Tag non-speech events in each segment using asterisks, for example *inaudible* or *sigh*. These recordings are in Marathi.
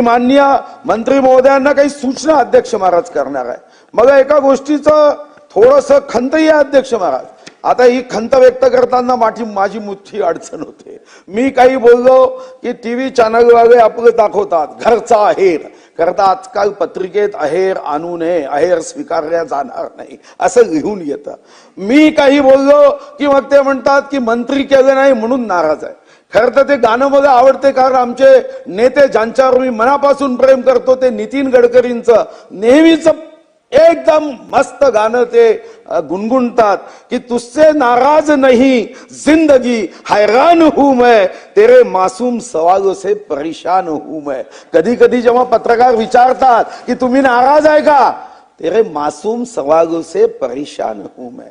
माननीय मंत्री महोदयांना काही सूचना अध्यक्ष महाराज करणार आहे. मग एका गोष्टीचं थोडस खंतही आहे अध्यक्ष महाराज. आता ही खंत व्यक्त करताना माझी माझी मोठी अडचण होते. मी काही बोललो की टीव्ही चॅनल वाले आपलं दाखवतात घरचा आहेर. करता आजकाल पत्रिकेत अहेर आणू नये अहेर स्वीकारल्या जाणार नाही असं लिहून येतं. मी काही बोललो की मग ते म्हणतात की मंत्री केलं नाही म्हणून नाराज आहे. खरं तर ते गाणं मला आवडते कारण आमचे नेते ज्यांच्यावर मी मनापासून प्रेम करतो ते नितीन गडकरींचं. नेहमीच एकदम मस्त गाणं ते गुणगुणतात की तुझसे नाराज नाही जिंदगी हैरान हूं मैं तेरे मासूम सवालों से परेशान हूं मैं. कधी कधी जेव्हा पत्रकार विचारतात की तुम्ही नाराज आहे का? तेरे मासूम सवालों से परेशान हूं मैं.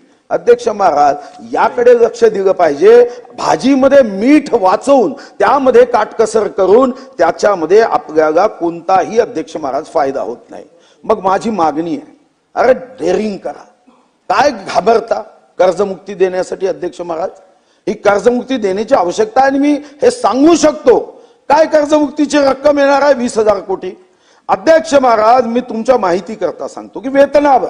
अध्यक्ष महाराज याकडे लक्ष दिलं पाहिजे. भाजीमध्ये मीठ वाचवून त्यामध्ये काटकसर करून त्याच्यामध्ये आपल्याला कोणताही अध्यक्ष महाराज फायदा होत नाही. मग माझी मागणी आहे अरे डेअरिंग करा. काय घाबरता कर्जमुक्ती देण्यासाठी अध्यक्ष महाराज? ही कर्जमुक्ती देण्याची आवश्यकता आहे आणि मी हे सांगू शकतो. काय कर्जमुक्तीची रक्कम येणार आहे? वीस हजार कोटी. अध्यक्ष महाराज मी तुमच्या माहिती करता सांगतो की वेतनावर.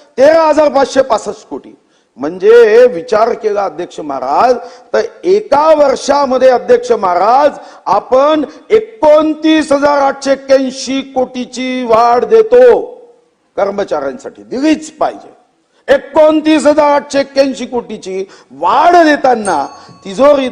तेरा हजार पाचशे पासष्ट कोटी. म्हणजे विचार केला अध्यक्ष महाराज तर एका वर्षामध्ये अध्यक्ष महाराज आपण एकोणतीस हजार आठशे एक्क्याऐंशी कोटीची वाढ देतो. कर्मचाऱ्यांसाठी दिलीच पाहिजे. एकोणतीस हजार आठशे एक्क्याऐंशी कोटीची वाढ देताना तिजोरीत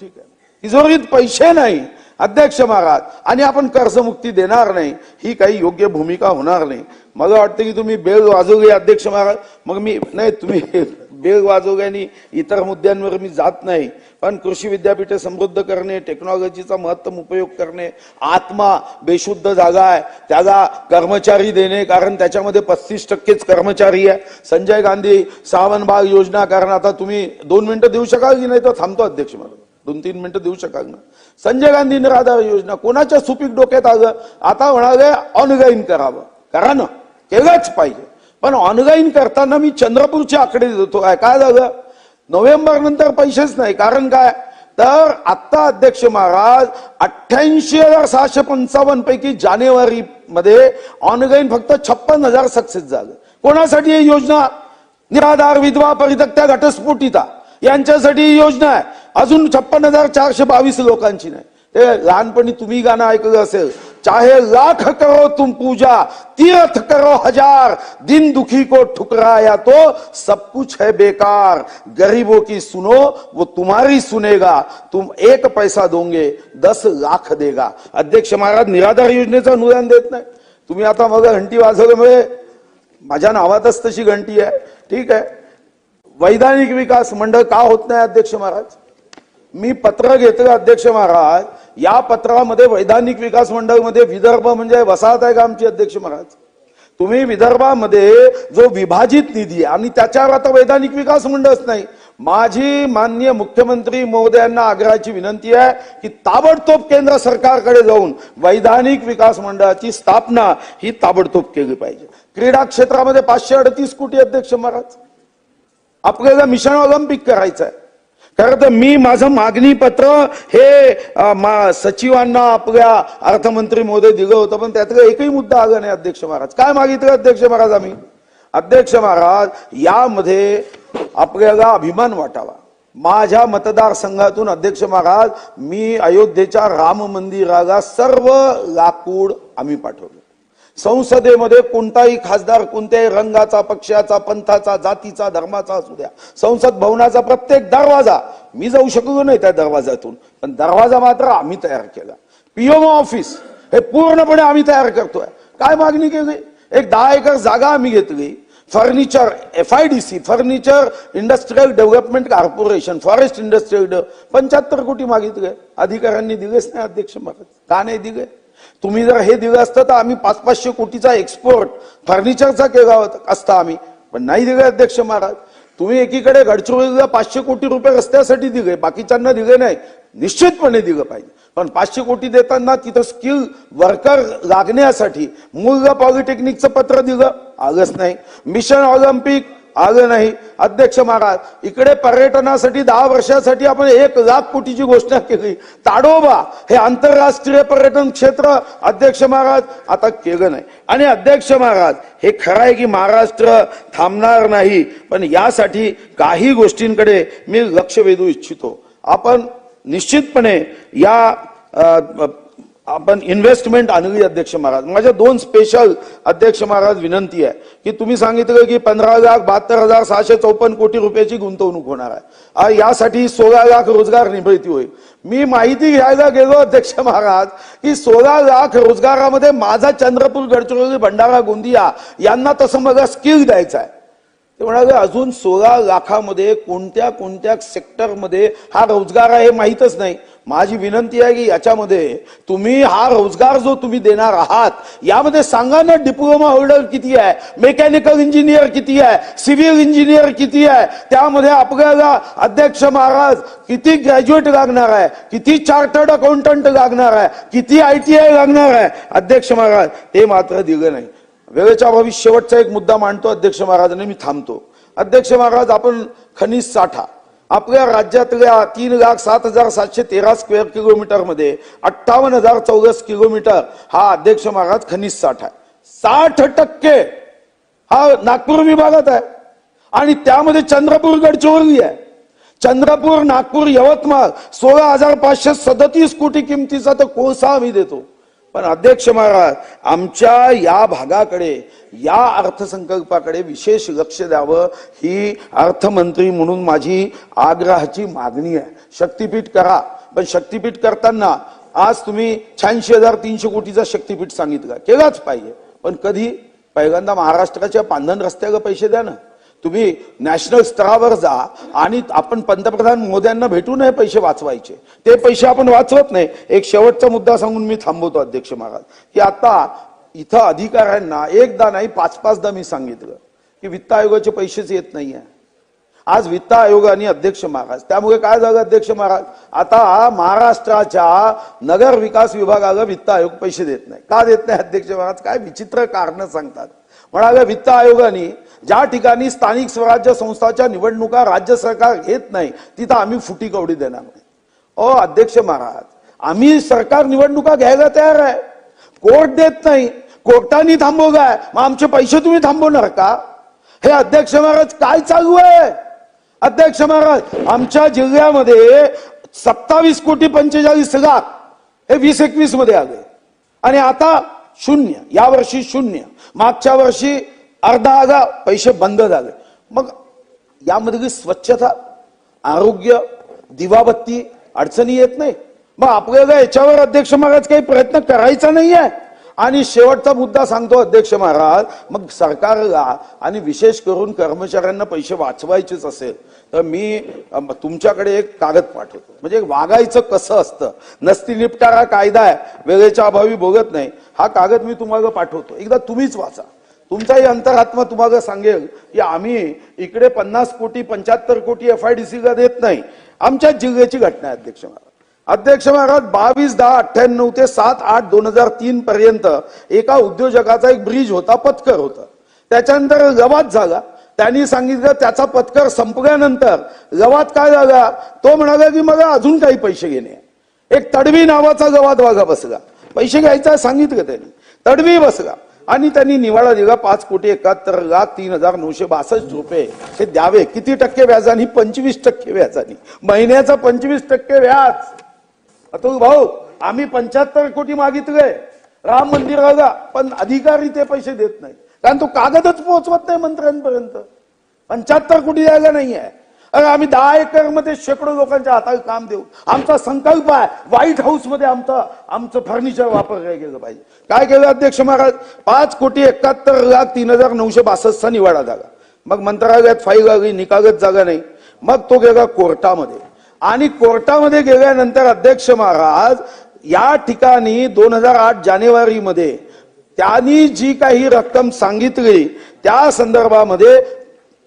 ठीक आहे तिजोरीत पैसे नाही अध्यक्ष महाराज आणि आपण कर्जमुक्ती देणार नाही ही काही योग्य भूमिका होणार नाही. मला वाटतं की तुम्ही बेल वाजवली अध्यक्ष महाराज. मग मी नाही तुम्ही *laughs* बेल वाजवल्याने इतर मुद्द्यांवर मी जात नाही. पण कृषी विद्यापीठे समृद्ध करणे टेक्नॉलॉजीचा महत्तम उपयोग करणे आत्मा बेशुद्ध जागा आहे त्याला कर्मचारी देणे कारण त्याच्यामध्ये पस्तीस टक्केच कर्मचारी आहे. संजय गांधी सावन बाग योजना कारण आता तुम्ही दोन मिनिटं देऊ शकाल की नाही? तर थांबतो अध्यक्ष महाराज. दोन तीन मिनिटं देऊ शकाल ना? संजय गांधी निराधार योजना कोणाच्या सुपीक डोक्यात आलं आता म्हणाले ऑनलाईन करावं. करा ना केलंच पाहिजे. पण ऑनलाईन करताना मी चंद्रपूरचे आकडे देतो. काय काय झालं? नोव्हेंबर नंतर पैसेच नाही. कारण काय? तर आता अध्यक्ष महाराज अठ्ठ्याऐंशी हजार सहाशे पंचावन्न पैकी जानेवारी मध्ये ऑनलाईन फक्त छप्पन हजार सक्सेस झालं. कोणासाठी ही योजना? निराधार विधवा परित्यक्त्या घटस्फोटिता. यांच्यासाठी ही योजना आहे. अजून छप्पन हजार चारशे बावीस लोकांची नाही. ते लहानपणी तुम्ही गाणं ऐकलं असेल. चाहे लाख करो तुम पूजा तीर्थ करो हजार दिन दुखी को ठुकराया तो सब कुछ है बेकार. गरीबों की सुनो वो तुम्हारी सुनेगा. तुम एक पैसा दोगे दस लाख देगा. अध्यक्ष महाराज निराधार योजनेचं अनुदान देत नाही. तुम्ही आता मग घंटी वाजवल्यामुळे माझ्या नावातच तशी घंटी आहे. ठीक आहे. वैधानिक विकास मंडळ का होत नाही अध्यक्ष महाराज? मी पत्र घेतलं अध्यक्ष महाराज. या पत्रामध्ये वैधानिक विकास मंडळमध्ये विदर्भ म्हणजे वसाहत आहे का आमची अध्यक्ष महाराज? तुम्ही विदर्भामध्ये जो विभाजित निधी आहे आणि त्याच्यावर आता वैधानिक विकास मंडळच नाही. माझी माननीय मुख्यमंत्री महोदयांना आग्रहाची विनंती आहे की ताबडतोब केंद्र सरकारकडे जाऊन वैधानिक विकास मंडळाची स्थापना ही ताबडतोब केली पाहिजे. क्रीडा क्षेत्रामध्ये पाचशे अडतीस कोटी अध्यक्ष महाराज. आपल्याला मिशन ऑलिम्पिक करायचं आहे खरं तर मी माझं मागणी पत्र हे सचिवांना आपल्या अर्थमंत्री महोदय दिलं होतं पण त्यातला एकही मुद्दा आला नाही अध्यक्ष महाराज. काय मागितलं अध्यक्ष महाराज आम्ही? अध्यक्ष महाराज यामध्ये आपल्याला अभिमान वाटावा. माझ्या मतदारसंघातून अध्यक्ष महाराज मी अयोध्येच्या राम मंदिराला सर्व लाकूड आम्ही पाठवलं. संसदेमध्ये कोणताही खासदार कोणत्याही रंगाचा पक्षाचा पंथाचा जातीचा धर्माचा असू द्या. संसद भवनाचा प्रत्येक दरवाजा मी जाऊ शकलो नाही त्या दरवाजातून पण दरवाजा मात्र आम्ही तयार केला. पीएमओ ऑफिस हे पूर्णपणे आम्ही तयार करतोय. काय मागणी केली? एक दहा एकर जागा आम्ही घेतली. Furniture F I D C furniture industrial development corporation forest industrial पंच्याहत्तर कोटी मागितले. अधिकाऱ्यांनी दिलेच नाही अध्यक्ष महाराज. का नाही दिले? तुम्ही जर हे दिलं असतं तर आम्ही पाच पाचशे कोटीचा एक्सपोर्ट फर्निचरचा केला होता असता आम्ही. पण नाही दिले अध्यक्ष महाराज. तुम्ही एकीकडे गडचिरोलीला पाचशे कोटी रुपये रस्त्यासाठी दिले बाकीच्यांना दिले नाही. निश्चितपणे दिलं पाहिजे. पण पाचशे कोटी देताना तिथं स्किल वर्कर लागण्यासाठी मुलगा पॉलिटेक्निकचं पत्र दिलं आलंच नाही. मिशन ऑलिम्पिक आलं नाही. अध्यक्ष महाराज इकडे पर्यटनासाठी दहा वर्षासाठी आपण एक लाख कोटीची घोषणा केली. ताडोबा हे आंतरराष्ट्रीय पर्यटन क्षेत्र. अध्यक्ष महाराज आता केलं नाही. आणि अध्यक्ष महाराज हे खरं आहे की महाराष्ट्र थांबणार नाही. पण यासाठी काही गोष्टींकडे मी लक्ष वेधू इच्छितो. आपण निश्चितपणे या आपण इन्व्हेस्टमेंट आणली अध्यक्ष महाराज. माझ्या दोन स्पेशल अध्यक्ष महाराज विनंती आहे की तुम्ही सांगितलं की पंधरा लाख बहात्तर हजार सहाशे चौपन्न कोटी रुपयाची गुंतवणूक होणार आहे. यासाठी सोळा लाख रोजगार निर्मिती होईल. मी माहिती घ्यायला गेलो अध्यक्ष महाराज की सोळा लाख रोजगारामध्ये माझा चंद्रपूर गडचिरोली भंडारा गोंदिया यांना तसं मला स्किल द्यायचं आहे. ते म्हणाले अजून सोळा लाखामध्ये कोणत्या कोणत्या सेक्टरमध्ये हा रोजगार आहे हे माहीतच नाही. माझी विनंती आहे की याच्यामध्ये तुम्ही हा रोजगार जो तुम्ही देणार आहात यामध्ये सांगा ना डिप्लोमा होल्डर किती आहे मेकॅनिकल इंजिनियर किती आहे सिव्हिल इंजिनियर किती आहे त्यामध्ये आपल्याला अध्यक्ष महाराज किती ग्रॅज्युएट लागणार आहे किती चार्टर्ड अकाउंटंट लागणार आहे किती आय टी आय लागणार आहे. अध्यक्ष महाराज ते मात्र दिलं नाही. वेळेच्या अभावी शेवटचा एक मुद्दा मांडतो अध्यक्ष महाराजांनी मी थांबतो. अध्यक्ष महाराज आपण खनिज साठा. आपल्या राज्यातल्या तीन लाख सात हजार सातशे तेरा स्क्वेअर किलोमीटरमध्ये अठ्ठावन्न हजार चौरस किलोमीटर हा अध्यक्ष महाराज खनिज साठा आहे. साठ टक्के हा नागपूर विभागात आहे. आणि त्यामध्ये चंद्रपूर गडचिरोली आहे. चंद्रपूर नागपूर यवतमाळ सोळा हजार पाचशे सदतीस कोटी किमतीचा तर कोळसा आम्ही देतो. पण अध्यक्ष महाराज आमच्या या भागाकडे या अर्थसंकल्पाकडे विशेष लक्ष द्यावं ही अर्थमंत्री म्हणून माझी आग्रहाची मागणी आहे. शक्तीपीठ करा. पण शक्तीपीठ करताना आज तुम्ही शहाऐंशी हजार तीनशे कोटीचा शक्तीपीठ सांगितलं. केलाच पाहिजे. पण कधी? पहिल्यांदा महाराष्ट्राच्या पांधन रस्त्याला पैसे द्या ना. तुम्ही नॅशनल स्तरावर जा आणि आपण पंतप्रधान मोद्यांना भेटू नये पैसे वाचवायचे. ते पैसे आपण वाचवत नाही. एक शेवटचा मुद्दा सांगून मी थांबवतो अध्यक्ष महाराज की आता इथं अधिकाऱ्यांना एकदा नाही पाच पाचदा मी सांगितलं की वित्त आयोगाचे पैसेच येत नाहीये. आज वित्त आयोग आणि अध्यक्ष महाराज त्यामुळे काय झालं अध्यक्ष महाराज? आता महाराष्ट्राच्या नगर विकास विभागाला वित्त आयोग पैसे देत नाही. का देत नाही अध्यक्ष महाराज? काय विचित्र कारण सांगतात. म्हणाले वित्त आयोगाने ज्या ठिकाणी स्थानिक स्वराज्य संस्थाच्या निवडणुका राज्य सरकार घेत नाही तिथं आम्ही फुटी कवडी देणार नाही. ओ अध्यक्ष महाराज आम्ही सरकार निवडणुका घ्यायला तयार आहे. कोर्ट देत नाही. कोर्टाने थांबवलाय. मग आमचे पैसे तुम्ही थांबवणार का? हे अध्यक्ष महाराज काय चालू आहे? अध्यक्ष महाराज आमच्या जिल्ह्यामध्ये सत्तावीस कोटी पंचेचाळीस लाख हे वीस एकवीसमध्ये आले. आणि आता शून्य या वर्षी शून्य. मागच्या वर्षी अर्धा अर्धा पैसे बंद झाले. मग यामध्ये स्वच्छता आरोग्य दिवाबत्ती अडचणी येत नाही. मग आपल्याला याच्यावर अध्यक्ष महाराज काही प्रयत्न करायचा नाही आहे. आणि शेवटचा मुद्दा सांगतो अध्यक्ष महाराज मग सरकारला आणि विशेष करून कर्मचाऱ्यांना पैसे वाचवायचेच असेल तर मी तुमच्याकडे एक कागद पाठवतो. म्हणजे वागायचं कसं असतं? नसती निपटारा कायदा आहे वेळेच्या अभावी भोगत नाही. हा कागद मी तुम्हाला पाठवतो. एकदा तुम्हीच वाचा. तुमचाही अंतरात्मा तुम्हाला सांगेल की आम्ही इकडे पन्नास कोटी पंच्याहत्तर कोटी एफ आय डी सीला देत नाही. आमच्या जिल्ह्याची घटना आहे अध्यक्ष महाराज. अध्यक्ष महाराज बावीस दहा अठ्ठ्याण्णव ते सात आठ दोन हजार तीन पर्यंत एका उद्योजकाचा एक ब्रिज होता पत्कर होता. त्याच्यानंतर गवात झाला. त्यांनी सांगितलं त्याचा पत्कर संपल्यानंतर गवात काय झाला? तो म्हणाला की मला अजून काही पैसे घेणे. एक तडवी नावाचा गवात वागा बसला. पैसे घ्यायचा सांगितलं त्यांनी. तडवी बसला. आणि त्यांनी निवाडा दिला पाच कोटी एकाहत्तर लाख तीन हजार नऊशे बासष्ट रुपये. हे द्यावे. किती टक्के व्याजाने? पंचवीस टक्के व्याजाने. महिन्याचा पंचवीस टक्के व्याज. अतुल भाऊ आम्ही पंच्याहत्तर कोटी मागितले. राम मंदिराला पण अधिकारी ते पैसे देत नाही कारण तो कागदच पोहोचवत नाही मंत्र्यांपर्यंत. पंच्याहत्तर कोटी जागा नाही आहे अरे आम्ही दहा एकरमध्ये शेकडो लोकांच्या हातावर काम देऊ. आमचा संकल्प आहे व्हाईट हाऊसमध्ये आमचं आमचं फर्निचर वापरलं गेलं पाहिजे. काय केलं अध्यक्ष महाराज? पाच कोटी एकाहत्तर लाख तीन हजार नऊशे बासष्टचा निवाडा जागा मग मंत्रालयात फाईल लागली निकालच जागा नाही. मग तो गेला कोर्टामध्ये. आणि कोर्टामध्ये गेल्यानंतर अध्यक्ष महाराज या ठिकाणी दोन हजार आठ जानेवारीमध्ये त्यांनी जी काही रक्कम सांगितली त्या संदर्भामध्ये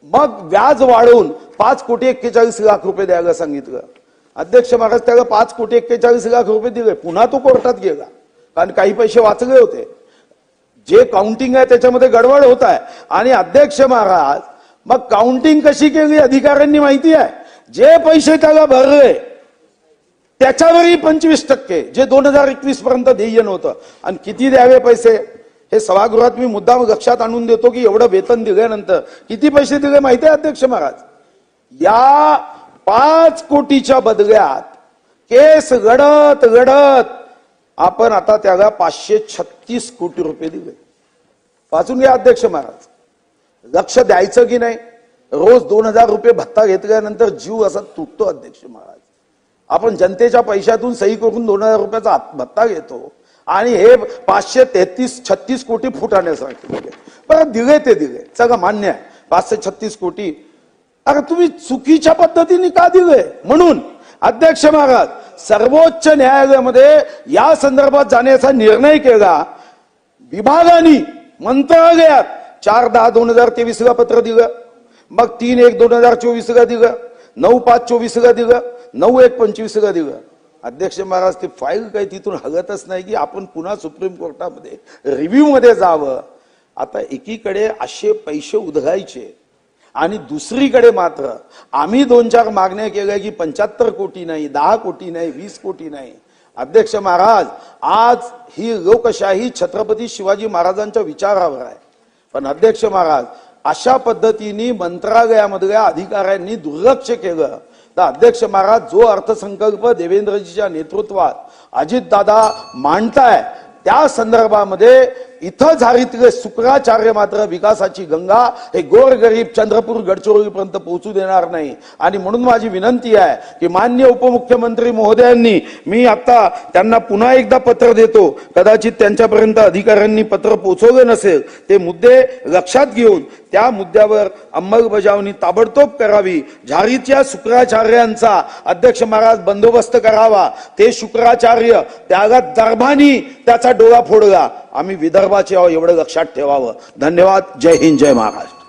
मग व्याज वाढवून पाच कोटी एक्केचाळीस लाख रुपये द्यायला सांगितलं. अध्यक्ष महाराज त्याला पाच कोटी एक्केचाळीस लाख रुपये दिले. पुन्हा तो कोर्टात गेला. कारण काही पैसे वाचले होते. जे काउंटिंग आहे त्याच्यामध्ये गडबड होत आहे. आणि अध्यक्ष महाराज मग काउंटिंग कशी केली अधिकाऱ्यांनी माहिती आहे? जे पैसे त्याला भरले त्याच्यावरही पंचवीस टक्के जे दोन हजार एकवीस पर्यंत ध्येय नव्हतं आणि किती द्यावे पैसे? हे सभागृहात मी मुद्दाम लक्षात आणून देतो की एवढं वेतन दिल्यानंतर किती पैसे दिले माहिती आहे अध्यक्ष महाराज? या पाच कोटीच्या बदल्यात केस घडत घडत आपण आता त्याला पाचशे छत्तीस कोटी रुपये दिले. वाचून घ्या अध्यक्ष महाराज. लक्ष द्यायचं की नाही? रोज दोन हजार रुपये भत्ता घेतल्यानंतर जीव असा तुटतो अध्यक्ष महाराज. आपण जनतेच्या पैशातून सही करून दोन हजार रुपयाचा भत्ता घेतो आणि हे पाचशे तेहतीस छत्तीस कोटी फुटाण्यासारखे पण दिले ते दिले. सगळं मान्य आहे. पाचशे छत्तीस कोटी अरे तुम्ही चुकीच्या पद्धतीने का दिले म्हणून अध्यक्ष महाराज सर्वोच्च न्यायालयामध्ये या संदर्भात जाण्याचा निर्णय केला. विभागाने मंत्रालयात चार दहा दोन हजार तेवीस ला पत्र दिलं. मग तीन एक दोन हजार चोवीसला दिलं. नऊ पाच चोवीसला दिलं. नऊ एक पंचवीसला दिलं. अध्यक्ष महाराज ते फाईल काही तिथून हगतच नाही की आपण पुन्हा सुप्रीम कोर्टामध्ये रिव्ह्यू मध्ये जावं. आता एकीकडे असे पैसे उधळायचे आणि दुसरीकडे मात्र आम्ही दोन चार मागण्या केल्या की पंच्याहत्तर कोटी नाही दहा कोटी नाही वीस कोटी नाही. अध्यक्ष महाराज आज ही लोकशाही छत्रपती शिवाजी महाराजांच्या विचारावर आहे. पण अध्यक्ष महाराज अशा पद्धतीने मंत्रालयामधल्या अधिकाऱ्यांनी दुर्लक्ष केलं. तर अध्यक्ष महाराज जो अर्थसंकल्प देवेंद्रजीच्या नेतृत्वात अजितदादा मांडताय त्या संदर्भामध्ये इथं झारीतले शुक्राचार्य मात्र विकासाची गंगा हे गोरगरीब चंद्रपूर गडचिरोलीपर्यंत पोहोचू देणार नाही. आणि म्हणून माझी विनंती आहे की मान्य उपमुख्यमंत्री महोदयांनी मी आता त्यांना पुन्हा एकदा पत्र देतो. कदाचित त्यांच्यापर्यंत अधिकाऱ्यांनी पत्र पोहोचवलं नसेल ते मुद्दे लक्षात घेऊन त्या मुद्द्यावर अंमलबजावणी ताबडतोब करावी. झारीच्या शुक्राचार्यांचा अध्यक्ष महाराज बंदोबस्त करावा. ते शुक्राचार्य त्याला दर्भानी त्याचा डोळा फोडला. आम्ही विदर्भाचे आहो एवढं लक्षात ठेवावं. धन्यवाद. जय हिंद जय महाराष्ट्र.